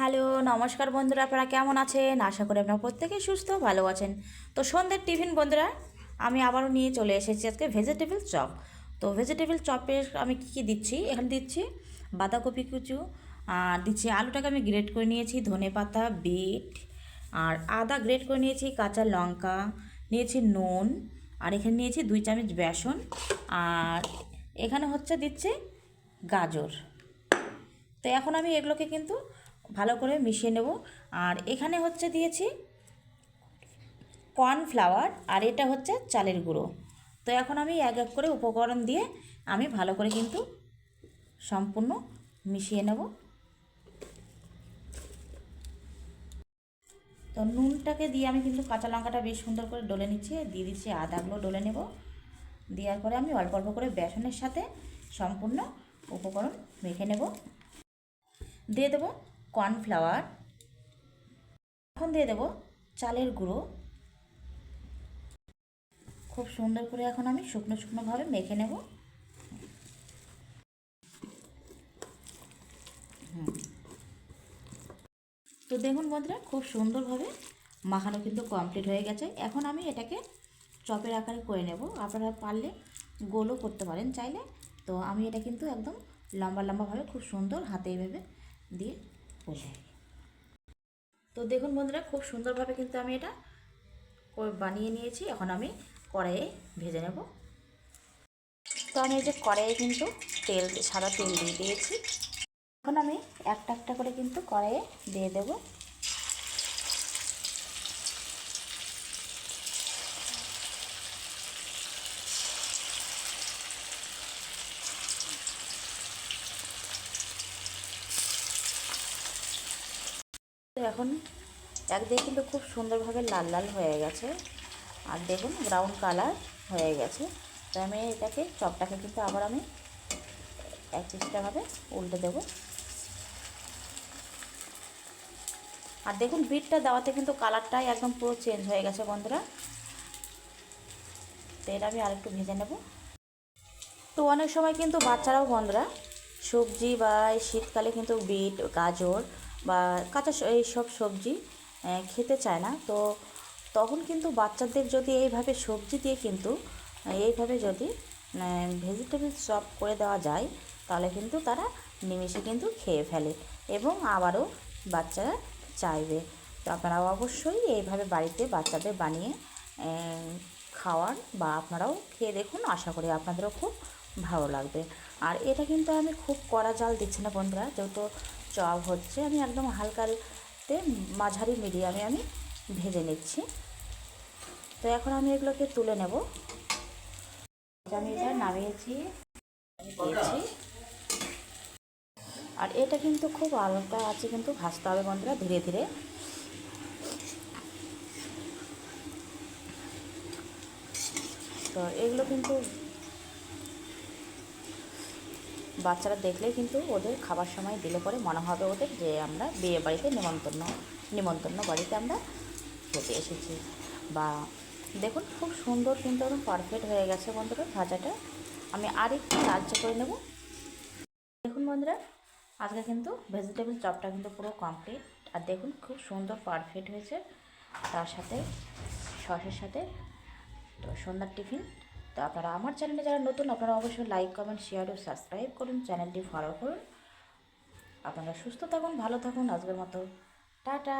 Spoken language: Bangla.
হ্যালো, নমস্কার বন্ধুরা, আপনারা কেমন আছেন? আশা করি আপনারা প্রত্যেকেই সুস্থ, ভালো আছেন। তো সন্ধ্যের টিফিন, বন্ধুরা, আমি আবারও নিয়ে চলে এসেছি আজকে ভেজিটেবল চপ তো ভেজিটেবল চপে আমি কী কী দিচ্ছি? এখানে দিচ্ছি বাঁধাকপি কুচু, আর দিচ্ছি আলুটাকে আমি গ্রেট করে নিয়েছি, ধনে পাতা, বিট, আর আদা গ্রেট করে নিয়েছি, কাঁচা লঙ্কা, নিয়েছি নুন, আর এখানে নিয়েছি দুই চামচ বেসন, আর এখানে হচ্ছে দিচ্ছি গাজর। তো এখন আমি এগুলোকে কিন্তু ভালো করে মিশিয়ে নেব। আর এখানে হচ্ছে দিয়েছি কর্নফ্লাওয়ার আর এটা হচ্ছে চালের গুঁড়ো। তো এখন আমি এক এক করে উপকরণ দিয়ে আমি ভালো করে কিন্তু সম্পূর্ণ মিশিয়ে নেব। তো নুনটাকে দিয়ে আমি কিন্তু কাঁচা লঙ্কাটা বেশ সুন্দর করে ডলে নিচ্ছি, দিয়ে দিচ্ছি আদাগুলো ডলে নেব। দেওয়ার পরে আমি অল্প অল্প করে বেসনের সাথে সম্পূর্ণ উপকরণ মেখে নেব। দিয়ে দেবো কর্নফ্লাওয়ার এখন দিয়ে দেবো চালের গুঁড়ো। খুব সুন্দর করে এখন আমি শুকনো শুকনোভাবে মেখে নেব। তো দেখুন বন্ধুরা, খুব সুন্দরভাবে মাখানো কিন্তু কমপ্লিট হয়ে গেছে। এখন আমি এটাকে চপের আকারে করে নেব। আপনারা পারলে গোলও করতে পারেন চাইলে। তো আমি এটা কিন্তু একদম লম্বা লম্বাভাবে খুব সুন্দর হাতে এইভাবে দিয়ে বসে তো দেখুন বন্ধুরা খুব সুন্দরভাবে কিন্তু আমি এটা বানিয়ে নিয়েছি। এখন আমি কড়াইয়ে ভেজে নেব। তো আমি এই যে কড়াইয়ে কিন্তু তেল সাদা তেল দিয়ে দিয়েছি। এখন আমি একটা একটা করে কিন্তু কড়াইয়ে দিয়ে দেবো। এখন একদিকে কিন্তু খুব সুন্দরভাবে লাল লাল হয়ে গেছে, আর দেখুন ব্রাউন কালার হয়ে গেছে। তো আমি এটাকে, চপটাকে কিন্তু আবার আমি এক চেষ্টাভাবে উল্টে দেব। আর দেখুন বিটটা দেওয়াতে কিন্তু কালারটাই একদম পুরো চেঞ্জ হয়ে গেছে বন্ধুরা। তো এটা আমি আরেকটু ভেজে নেব। তো অনেক সময় কিন্তু বাচ্চারাও বন্ধুরা, সবজি বা শীতকালে কিন্তু বিট গাজর বা কাঁচা এইসব সবজি খেতে চায় না। তো তখন কিন্তু বাচ্চাদের যদি এইভাবে সবজি দিয়ে কিন্তু এইভাবে যদি ভেজিটেবল চপ করে দেওয়া যায়, তাহলে কিন্তু তারা নিমিষে কিন্তু খেয়ে ফেলে এবং আবারও বাচ্চারা চাইবে। তো আপনারা অবশ্যই এইভাবে বাড়িতে বাচ্চাদের বানিয়ে খাওয়ার বা আপনারাও খেয়ে দেখুন। আশা করি আপনাদেরও খুব ভালো লাগবে। আর এটা কিন্তু আমি খুব কড়া জাল দিচ্ছি না বন্ধুরা, যেহেতু চপ হচ্ছে, আমি একদম হালকাতে মাঝারি মিডিয়ামে আমি ভেজে নিচ্ছি। তো এখন আমি এগুলোকে তুলে নেব। আমি এটা নামিয়েছি আর এটা কিন্তু খুব হালকা আছে, কিন্তু ভাজতে হবে বন্ধুরা ধীরে ধীরে। তো এগুলো কিন্তু বাচ্চারা দেখলে কিন্তু ওদের খাবার সময় দিলে পরে মনে হবে ওদের যে আমরা বিয়ে বাড়িতে নিমন্ত্রণ নিমন্ত্রণ বাড়িতে আমরা খেতে এসেছি। বা দেখুন খুব সুন্দর কিন্তু একদম পারফেক্ট হয়ে গেছে বন্ধুরা ভাজাটা। আমি আর একটু লালচে করে নেব। দেখুন বন্ধুরা, আজকে কিন্তু ভেজিটেবল চপটা কিন্তু পুরো কমপ্লিট আর দেখুন খুব সুন্দর পারফেক্ট হয়েছে। তার সাথে সসের সাথে তো সন্ধ্যার টিফিন। তো আপনারা আমার চ্যানেলে যারা নতুন, আপনারা অবশ্যই লাইক কমেন্ট শেয়ার ও সাবস্ক্রাইব করুন, চ্যানেলটি ফলো করুন। আপনারা সুস্থ থাকুন, ভালো থাকুন। আজকের মতো টাটা।